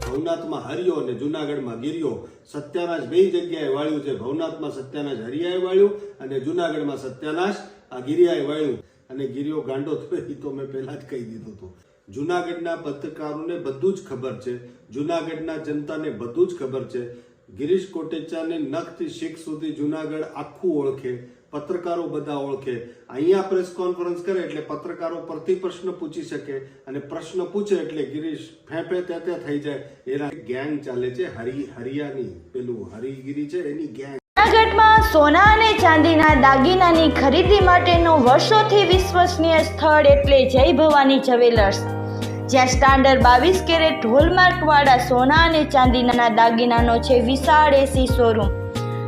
ભવનાથમાં હરિયો અને જુનાગઢમાં ગિરિયો. સત્યાનાશ બે જગ્યાએ વાળ્યું છે. ભવનાથમાં સત્યાનાશ હરિયાએ વાળ્યું અને જુનાગઢમાં સત્યાનાશ આ ગિરિયાએ વાળ્યું. અને ગિરિયો ગાંડો થયો એ તો મેં પહેલાં જ કહી દીધું હતું. જુનાગઢના પત્રકારોને બધું જ ખબર છે. જુનાગઢના જનતાને બધું જ ખબર છે. ગિરીશ કોટેચાને નખથી શીખ સુધી જુનાગઢ આખું ઓળખે. પત્રકારો બધા ઓળખે. અહીંયા પ્રેસ કોન્ફરન્સ કરે એટલે પત્રકારો પરથી પ્રશ્ન પૂછી શકે અને પ્રશ્ન પૂછે એટલે ગિરીશ ફેંફે તે તે થઈ જાય. એના ગેંગ ચાલે છે, હરી, હરિયાની. પેલું હરિગીરી છે, એની ગેંગ સોના અને ચાંદીના દાગીનાની ખરીદી માટેનું વર્ષોથી વિશ્વસનીય સ્થળ એટલે જય ભવાની જ્વેલર્સ. જ્યાં સ્ટાન્ડર્ડ બાવીસ કેરેટ હોલમાર્કવાળા સોના અને ચાંદીના દાગીનાનો છે વિશાળ એસી શોરૂમ.